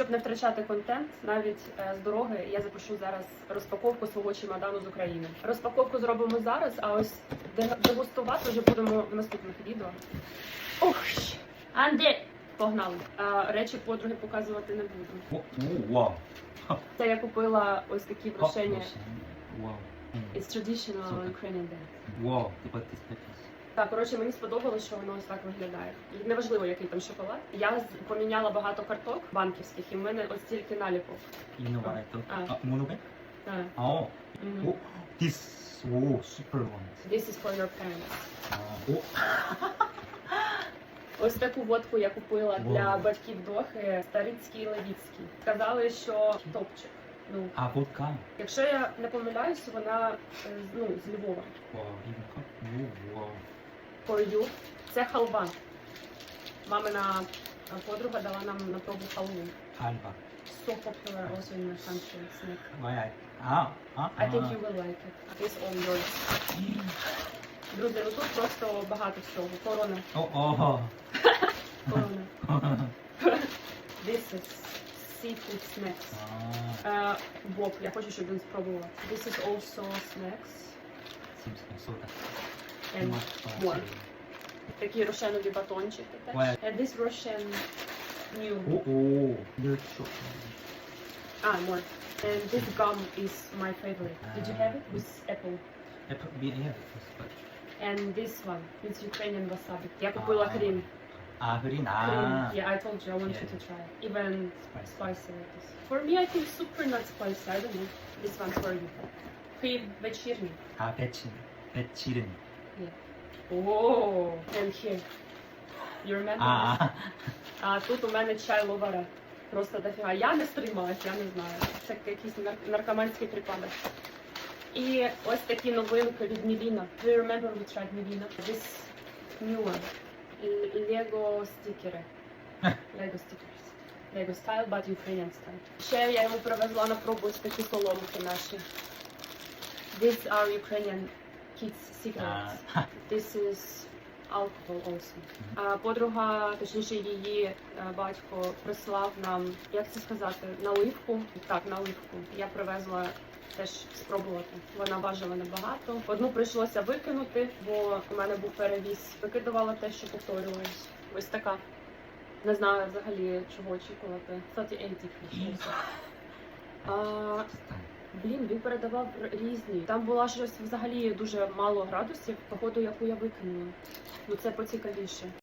Щоб не втрачати контент, навіть е, з дороги, я запишу зараз розпаковку свого чемодану з України. Розпаковку зробимо зараз, а ось дегустувати вже будемо в наступних відео. Ох, Анде! Погнали. А, речі подруги показувати не буду. Вау. Це я купила ось такі О, вручення. Вау. It's traditional. Ukrainian dance. Вау, ти підпис. Так, коротше, мені сподобалось, що воно ось так виглядає. І Неважливо, який там шоколад. Я з- поміняла багато карток банківських, і в мене ось тільки наліпок. Інноватор. А. А, монобек? Так. О, Мгм. о, this, о, super one. This is for your parents. Ось таку водку я купила для батьків Дохи, Старицький і Левіцький. Сказали, що топчик. Ну, а, водка. якщо я не помиляюсь, вона е, з- ну, з Львова. Вау, вау. For you. Це халва. Мамина е, подруга дала нам на пробу халву. Хальва. So popular also in my country. Snack. Why I? А, а, I think you will like it. This all yours. Друзі, ну тут просто багато всього. Корона. О, о. Корона. This is seafood snacks. А, Е, Боб, я хочу, щоб він спробував. This is also snacks. Сімська сода. And Смак, more. такі рошенові батончики. теж. Ой. Е, This Russian new. О, о, дуже Ah, more. And this gum is my favorite. Did you have it with apple? Apple, yeah, And this one, it's Ukrainian wasabi. Я купила А. хрін. А, грін, Хрін. а. Yeah, I told you I want you Yeah. to try. Even Spicy. spicy like this. For me, I think super not spicy. I don't know. This one's for you. Хліб вечірній. А, печень. Печірин. Oh, and here. You remember this? А, А тут у мене чай ловара. Просто дофіга. Я не стрималась, я не знаю. Це якийсь нар- наркоманський припадок. І ось такі новинки від Міліна. Do you remember we tried Міліна? This new one. L- Lego стікери. Lego stickers. Lego style, but Ukrainian style. Ще я йому привезла на пробу ось такі соломки наші. These are Ukrainian kids cigarettes. а. This is alcohol also. А подруга, точніше її е, батько прислав нам, як це сказати, наливку. Так, наливку. Я привезла теж спробувати. Вона важила небагато. Одну прийшлося викинути, бо у мене був перевіз. Викидувала те, що повторювалось. Ось така. Не знаю взагалі чого очікувати. 38 different. А, Блін, він передавав різні. Там була щось взагалі дуже мало градусів, походу, яку я викинула. Ну це поцікавіше.